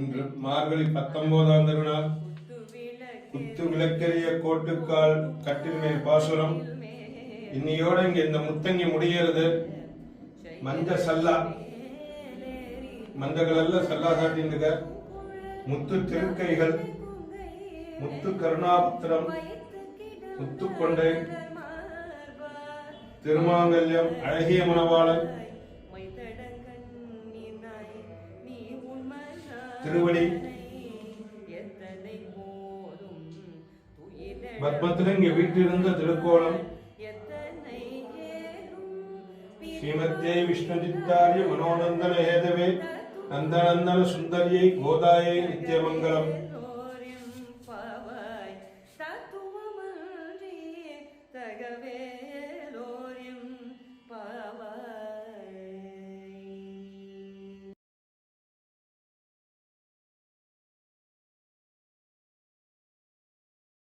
இன்று மார்கழி பத்தொன்பதாம் திருநாள். குத்து விளக்கரிய கோட்டுக்கால் கட்டில் மேல் பாசுரம். இன்னையோட இங்க இந்த முத்தங்கி முடிகிறது மஞ்ச சல்லா. மஞ்சள் சல்லா காட்டின்னுக முத்து திருக்கைகள். முத்து கருணாபுத்திரம். முத்து கொண்டை திருமாங்கல்யம் அழகிய மணவாளன். திருவடி பத்மத்தில் இங்க வீட்டிலிருந்த திருக்கோலம் ஸ்ரீமத்தே விஷ்ணுஜித்தாரிய மனோநந்தன ஹேதவே நந்தநந்தன சுந்தரியை கோதாயை நித்தியமங்கலம்